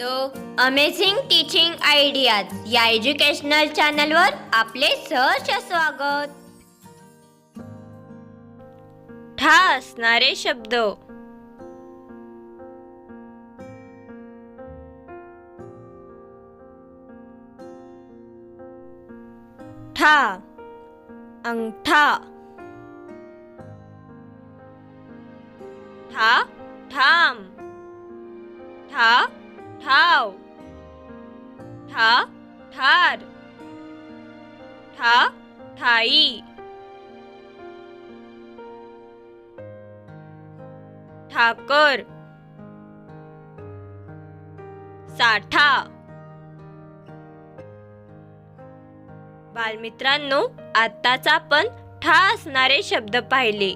तो amazing teaching ideas या educational चॅनलवर आपले सहर्ष स्वागत. ठा असणारे शब्द. ठा अंगठा. ठा ठाम. ठा ठाव ठा ठार ठा ठाई ठाकर साठा। बालमित्रांनो आत्ताच आपण ठा असणारे शब्द पाहिले.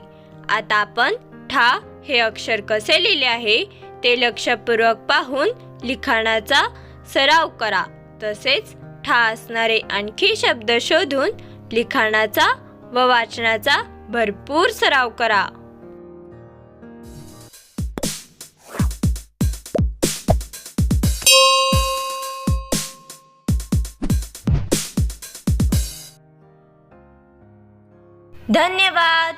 आता आपण ठा हे अक्षर कसे लिहिले आहे? ते लक्षपूर्वक पाहून लिखाणाचा सराव करा. तसेच ठा असणारे आणखी शब्द शोधून लिखाणाचा व वाचनाचा भरपूर सराव करा. धन्यवाद!